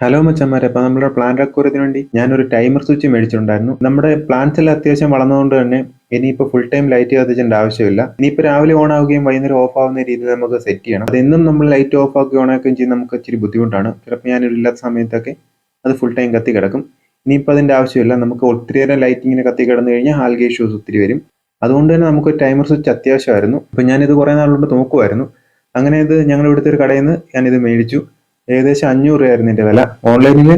Hello മച്ചന്മാരെ. അപ്പോൾ നമ്മുടെ പ്ലാൻ അക്വരത്തിന് വേണ്ടി ഞാനൊരു ടൈമർ സ്വിച്ച് മേടിച്ചിട്ടുണ്ടായിരുന്നു. നമ്മുടെ പ്ലാന്റ്സ് എല്ലാം അത്യാവശ്യം വളർന്നതുകൊണ്ട് തന്നെ ഇനിയിപ്പോൾ ഫുൾ ടൈം ലൈറ്റ് കത്തിച്ചേണ്ട ആവശ്യമില്ല. ഇനിയിപ്പോൾ രാവിലെ ഓൺ ആവുകയും വൈകുന്നേരം ഓഫ് ആവുന്ന രീതിയിൽ നമുക്ക് സെറ്റ് ചെയ്യണം. അതെന്നും നമ്മൾ ലൈറ്റ് ഓഫ് ആക്കി ഓൺ ആക്കുകയും ചെയ്ത് നമുക്ക് ഇച്ചിരി ബുദ്ധിമുട്ടാണ്. ചിലപ്പോൾ ഞാനൊരു ഇല്ലാത്ത സമയത്തൊക്കെ അത് ഫുൾ ടൈം കത്തി കിടക്കും. ഇനിയിപ്പോൾ അതിന്റെ ആവശ്യമില്ല. നമുക്ക് ഒത്തിരിയേറെ ലൈറ്റ് ഇങ്ങനെ കത്തി കിടന്നു കഴിഞ്ഞാൽ ആൽഗേ ഇഷ്യൂസ് ഒത്തിരി വരും. അതുകൊണ്ട് തന്നെ നമുക്ക് ടൈമർ സ്വിച്ച് അത്യാവശ്യമായിരുന്നു. അപ്പോൾ ഞാനിത് കുറേ നാളുകൊണ്ട് നോക്കുമായിരുന്നു അങ്ങനെ ഇത് ഞങ്ങളുടെ ഇവിടുത്തെ ഒരു കടയിൽ നിന്ന് ഞാനിത് മേടിച്ചു. ഏകദേശം അഞ്ഞൂറ് രൂപയായിരുന്നു ഇതിന്റെ വില. ഓൺലൈനിൽ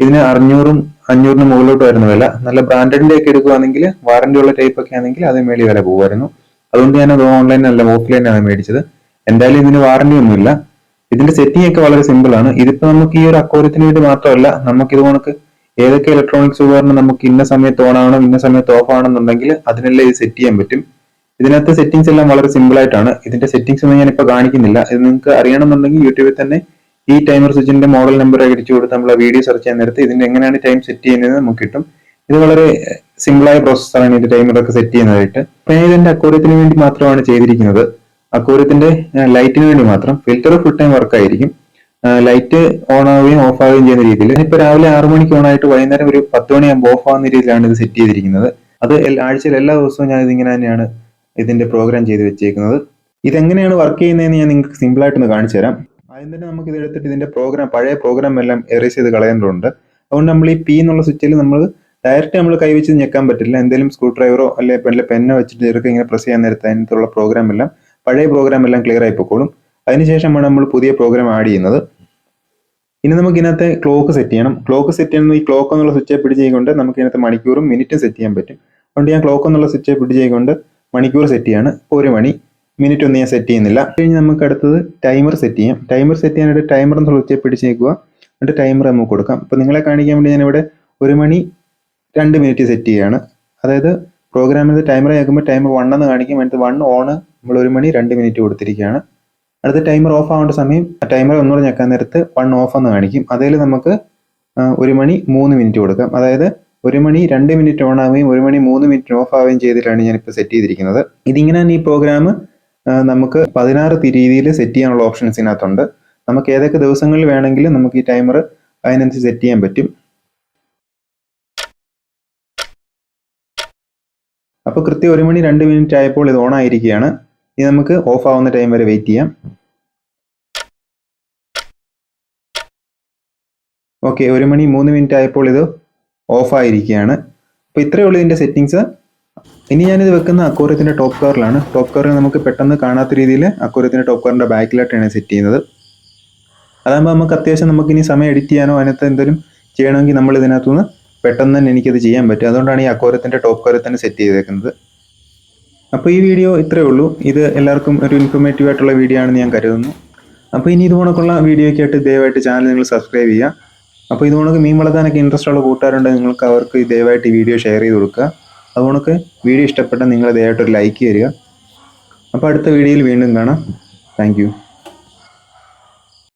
ഇതിന് അറുന്നൂറും അഞ്ഞൂറിന് വരുന്ന വില. നല്ല ബ്രാൻഡഡിന്റെ ഒക്കെ എടുക്കുവാണെങ്കിൽ വാറന്റി ഉള്ള ടൈപ്പ് ഒക്കെ ആണെങ്കിൽ അത് മേളി വില പോകുമായിരുന്നു. അതുകൊണ്ട് ഞാൻ അത് ഓൺലൈനല്ല ഓഫ്ലൈനാണ് മേടിച്ചത്. എന്തായാലും ഇതിന് വാറന്റി ഒന്നുമില്ല. ഇതിന്റെ സെറ്റിംഗ് ഒക്കെ വളരെ സിമ്പിൾ ആണ്. ഇതിപ്പോ നമുക്ക് ഈ ഒരു അക്കോരത്തിന് വേണ്ടി മാത്രമല്ല നമുക്ക് ഇത് കണക്ക് ഏതൊക്കെ ഇലക്ട്രോണിക്സ് ഉപകരണം നമുക്ക് ഇന്ന സമയത്ത് ഓൺ ആവണം ഇന്ന സമയത്ത് ഓഫ് ആവണമെന്നുണ്ടെങ്കിൽ അതിനെല്ലാം ഇത് സെറ്റ് ചെയ്യാൻ പറ്റും. ഇതിനകത്ത് സെറ്റിംഗ്സ് എല്ലാം വളരെ സിമ്പിൾ ആയിട്ടാണ്. ഇതിന്റെ സെറ്റിംഗ്സ് ഒന്നും ഞാനിപ്പോൾ കാണിക്കുന്നില്ല. ഇത് നിങ്ങൾക്ക് അറിയണമെന്നുണ്ടെങ്കിൽ യൂട്യൂബിൽ തന്നെ ഈ ടൈമർ സ്വിച്ചിന്റെ മോഡൽ നമ്പർ അടിച്ചു കൊടുത്ത് നമ്മൾ വീഡിയോ സെർച്ച് ചെയ്യാൻ നേരത്ത് ഇതിന്റെ എങ്ങനെയാണ് ടൈം സെറ്റ് ചെയ്യുന്നത് നമുക്ക് കിട്ടും. ഇത് വളരെ സിമ്പിളായ പ്രോസസ്സാണ് ഇത് ടൈമറൊക്കെ സെറ്റ് ചെയ്യുന്നതായിട്ട്. ഞാൻ ഇതിന്റെ വേണ്ടി മാത്രമാണ് ചെയ്തിരിക്കുന്നത്. അക്വോറിയത്തിന്റെ ലൈറ്റിന് വേണ്ടി മാത്രം. ഫിൽറ്റർ ഫുൾ ടൈം വർക്ക് ആയിരിക്കും. ലൈറ്റ് ഓൺ ആവുകയും ഓഫ് ആവുകയും ചെയ്യുന്ന രീതിയിൽ. ഇപ്പൊ രാവിലെ ആറു മണിക്ക് ഓൺ ആയിട്ട് വൈകുന്നേരം ഒരു പത്ത് മണിയാകുമ്പോൾ ഓഫ് ആവുന്ന രീതിയിലാണ് ഇത് സെറ്റ് ചെയ്തിരിക്കുന്നത്. അത് ആഴ്ചയിൽ എല്ലാ ദിവസവും ഞാൻ ഇതിങ്ങനെ തന്നെയാണ് ഇതിന്റെ പ്രോഗ്രാം ചെയ്ത് വെച്ചേക്കുന്നത്. ഇതെങ്ങനെയാണ് വർക്ക് ചെയ്യുന്നതെന്ന് ഞാൻ നിങ്ങൾക്ക് സിമ്പിളായിട്ടൊന്ന് കാണിച്ചു തരാം. ആദ്യം തന്നെ നമുക്ക് ഇത് എടുത്തിട്ട് ഇതിന്റെ പ്രോഗ്രാം പഴയ പ്രോഗ്രാം എല്ലാം എറേസ് ചെയ്ത് കളയേണ്ടതുണ്ട്. അതുകൊണ്ട് നമ്മൾ ഈ പി എന്നുള്ള സ്വിച്ചിൽ നമ്മൾ ഡയറക്റ്റ് നമ്മൾ കൈവച്ച് ഞെക്കാൻ പറ്റില്ല. എന്തെങ്കിലും സ്ക്രൂ ഡ്രൈവറോ അല്ലെങ്കിൽ പെന്നോ വെച്ചിട്ട് ചെറുക്കെ ഇങ്ങനെ പ്രസ് ചെയ്യാൻ നേരത്തെ അതിനകത്തുള്ള പ്രോഗ്രാം എല്ലാം പഴയ പ്രോഗ്രാം എല്ലാം ക്ലിയർ ആയി പൊക്കോളും. അതിനുശേഷമാണ് നമ്മൾ പുതിയ പ്രോഗ്രാം ആഡ് ചെയ്യുന്നത്. ഇനി നമുക്ക് ഇതിനകത്ത് ക്ലോക്ക് സെറ്റ് ചെയ്യണം. ക്ലോക്ക് സെറ്റ് ചെയ്യുന്നത് ഈ ക്ലോക്ക് എന്നുള്ള സ്വിച്ച് പിടിച്ച് ചെയ്തുകൊണ്ട് നമുക്ക് ഇതിനകത്ത് മണിക്കൂറും മിനിറ്റും സെറ്റ് ചെയ്യാൻ പറ്റും. അതുകൊണ്ട് ഞാൻ ക്ലോക്ക് എന്നുള്ള സ്വിച്ച് പിടിച്ച് ചെയ്തുകൊണ്ട് മണിക്കൂർ സെറ്റ് ചെയ്യാണ്. ഒരു മണി. മിനിറ്റ് ഒന്നും ഞാൻ സെറ്റ് ചെയ്യുന്നില്ല. കഴിഞ്ഞ് നമുക്ക് അടുത്തത് ടൈമർ സെറ്റ് ചെയ്യാം. ടൈമർ സെറ്റ് ചെയ്യാനായിട്ട് ടൈമർ എന്ന് സ്വിച്ച് പിടിച്ച് നിൽക്കുക എന്നിട്ട് ടൈമർ നമുക്ക് കൊടുക്കാം. അപ്പോൾ നിങ്ങളെ കാണിക്കാൻ വേണ്ടി ഞാനിവിടെ ഒരു മണി രണ്ട് മിനിറ്റ് സെറ്റ് ചെയ്യുകയാണ്. അതായത് പ്രോഗ്രാമിൽ ടൈമർ ആക്കുമ്പോൾ ടൈമർ വൺ എന്ന് കാണിക്കും. അടുത്ത് വൺ ഓൺ നമ്മൾ ഒരു മണി രണ്ട് മിനിറ്റ് കൊടുത്തിരിക്കുകയാണ്. അടുത്ത ടൈമർ ഓഫ് ആവേണ്ട സമയം ടൈമർ ഒന്നുകൂടെ ഞെക്കാൻ നേരത്ത് വൺ ഓഫ് എന്ന് കാണിക്കും. അതിൽ നമുക്ക് ഒരു മണി മൂന്ന് മിനിറ്റ് കൊടുക്കാം. അതായത് ഒരു മണി രണ്ട് മിനിറ്റ് ഓൺ ആവുകയും ഒരു മണി മൂന്ന് മിനിറ്റ് ഓഫ് ആവുകയും ചെയ്തിട്ടാണ് ഞാനിപ്പോൾ സെറ്റ് ചെയ്തിരിക്കുന്നത്. ഇതിങ്ങനെ തന്നെ ഈ പ്രോഗ്രാം നമുക്ക് പതിനാറ് രീതിയിൽ സെറ്റ് ചെയ്യാനുള്ള ഓപ്ഷൻസ് ഇതിനകത്തുണ്ട്. നമുക്ക് ഏതൊക്കെ ദിവസങ്ങളിൽ വേണമെങ്കിലും നമുക്ക് ഈ ടൈമർ അതിനനുസരിച്ച് സെറ്റ് ചെയ്യാൻ പറ്റും. അപ്പോൾ കൃത്യം ഒരു മണി രണ്ട് മിനിറ്റ് ആയപ്പോൾ ഇത് ഓൺ ആയിരിക്കുകയാണ് ഇനി നമുക്ക് ഓഫ് ആവുന്ന ടൈം വരെ വെയിറ്റ് ചെയ്യാം. ഓക്കെ ഒരു മണി മൂന്ന് മിനിറ്റ് ആയപ്പോൾ ഇത് ഓഫ് ആയിരിക്കുകയാണ്. അപ്പോൾ ഇത്രയേ ഉള്ളൂ ഇതിന്റെ സെറ്റിങ്സ് ഇനി ഞാനിത് വെക്കുന്ന അക്കോറിയത്തിന്റെ ടോപ്പ് കവറിലാണ് ടോപ്പ് കവറിൽ നമുക്ക് പെട്ടെന്ന് കാണാത്ത രീതിയിൽ അക്കോറിയത്തിന്റെ ടോപ്പ് കവറിന്റെ ബാക്കിലായിട്ടാണ് സെറ്റ് ചെയ്യുന്നത്. അതാകുമ്പോൾ നമുക്ക് അത്യാവശ്യം നമുക്ക് ഇനി സമയം എഡിറ്റ് ചെയ്യാനോ അതിനകത്ത് എന്തെങ്കിലും ചെയ്യണമെങ്കിൽ നമ്മൾ ഇതിനകത്തുനിന്ന് പെട്ടെന്ന് തന്നെ എനിക്കത് ചെയ്യാൻ പറ്റും. അതുകൊണ്ടാണ് ഈ അക്കോരത്തിന്റെ ടോപ്പ് കവറിൽ തന്നെ സെറ്റ് ചെയ്തേക്കുന്നത്. അപ്പോൾ ഈ വീഡിയോ ഇത്രയേ ഉള്ളൂ. ഇത് എല്ലാവർക്കും ഒരു ഇൻഫോർമേറ്റീവ് ആയിട്ടുള്ള വീഡിയോ ആണെന്ന് ഞാൻ കരുതുന്നു. അപ്പോൾ ഇനി ഇതുപോണക്കുള്ള വീഡിയോയ്ക്ക് ആയിട്ട് ദയവായിട്ട് ചാനൽ നിങ്ങൾ സബ്സ്ക്രൈബ് ചെയ്യുക. അപ്പോൾ ഇതുകൊണ്ടൊക്കെ മീൻ വളർത്താനൊക്കെ ഇൻട്രസ്റ്റ് ഉള്ള കൂട്ടുകാരുണ്ടെങ്കിൽ നിങ്ങൾക്ക് അവർക്ക് ദയവായിട്ട് ഈ വീഡിയോ ഷെയർ ചെയ്ത് കൊടുക്കുക. അതുകൊണ്ടൊക്കെ വീഡിയോ ഇഷ്ടപ്പെട്ടാൽ നിങ്ങൾ ദയവായിട്ട് ഒരു ലൈക്ക് തരിക അപ്പോൾ അടുത്ത വീഡിയോയിൽ വീണ്ടും കാണാം. താങ്ക്